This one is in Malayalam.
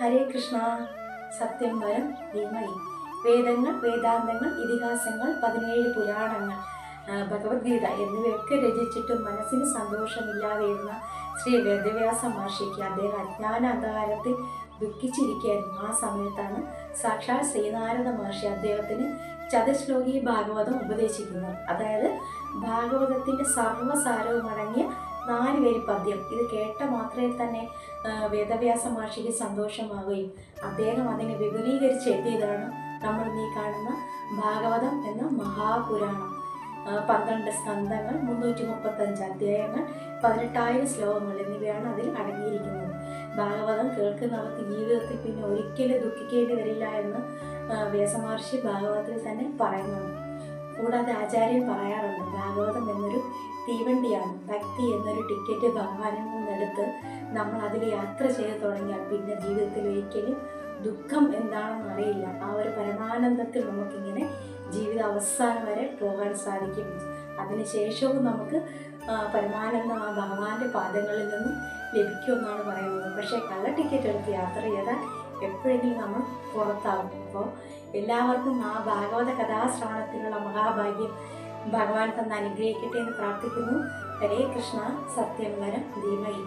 ഹരേ കൃഷ്ണ. സത്യം വരം ഭീമയി വേദങ്ങൾ വേദാന്തങ്ങൾ ഇതിഹാസങ്ങൾ പതിനേഴ് പുരാണങ്ങൾ. ഭഗവത്ഗീത എന്നിവയൊക്കെ രചിച്ചിട്ടും മനസ്സിന് സന്തോഷമില്ലാതിരുന്ന ശ്രീ വേദവ്യാസ മഹർഷിക്ക് അദ്ദേഹം അജ്ഞാന അന്ധകാരത്തിൽ ദുഃഖിച്ചിരിക്കുകയായിരുന്നു. ആ സമയത്താണ് സാക്ഷാൽ ശ്രീനാരദ മഹർഷി അദ്ദേഹത്തിന് ചതുശ്ലോകി ഭാഗവതം ഉപദേശിക്കുന്നത്. അതായത് ഭാഗവതത്തിന്റെ സർവസാരവും അടങ്ങിയ നാല് വരി പദ്യം. ഇത് കേട്ട മാത്രയിൽ തന്നെ വേദവ്യാസ മഹർഷിക്ക് സന്തോഷമാവുകയും അദ്ദേഹം അതിനെ വിപുലീകരിച്ച് എഴുതിയതാണ് നമ്മൾ നീ കാണുന്ന ഭാഗവതം എന്ന മഹാപുരാണം. പന്ത്രണ്ട് സ്കന്ധങ്ങൾ മുന്നൂറ്റി മുപ്പത്തഞ്ച് അധ്യായങ്ങൾ പതിനെട്ടായിരം ശ്ലോകങ്ങൾ എന്നിവയാണ് അതിൽ അടങ്ങിയിരിക്കുന്നത്. ഭാഗവതം കേൾക്കുന്നവർക്ക് ജീവിതത്തിൽ പിന്നെ ഒരിക്കലും ദുഃഖിക്കേണ്ടി വരില്ല എന്ന് വ്യാസമഹർഷി ഭാഗവതത്തിൽ തന്നെ പറയുന്നുണ്ട്. കൂടാതെ ആചാര്യൻ പറയാറുണ്ട് ഭാഗവതം എന്നൊരു തീവണ്ടിയാണ്. ഭക്തി എന്നൊരു ടിക്കറ്റ് ഭഗവാനിൽ നിന്നെടുത്ത് നമ്മൾ അതിൽ യാത്ര ചെയ്ത് തുടങ്ങിയാൽ പിന്നെ ജീവിതത്തിൽ ഒരിക്കലും ദുഃഖം എന്താണെന്ന് അറിയില്ല. ആ ഒരു പരമാനന്ദത്തിൽ നമുക്കിങ്ങനെ ജീവിത അവസാനം വരെ പോകാൻ സാധിക്കും. അതിനുശേഷവും നമുക്ക് പരമാനന്ദം ആ ഭഗവാന്റെ പാദങ്ങളിൽ നിന്നും ലഭിക്കുമെന്നാണ് പറയുന്നത്. പക്ഷേ കള്ള ടിക്കറ്റ് എടുത്ത് യാത്ര ചെയ്താൽ എപ്പോഴെങ്കിലും നമ്മൾ പുറത്താകും അപ്പോൾ എല്ലാവർക്കും ആ ഭാഗവത കഥാശ്രവണത്തിനുള്ള മഹാഭാഗ്യം ഭഗവാൻ തന്ന് അനുഗ്രഹിക്കട്ടെ എന്ന് പ്രാർത്ഥിക്കുന്നു. ഹരേ കൃഷ്ണ സത്യം വരം ധീമയി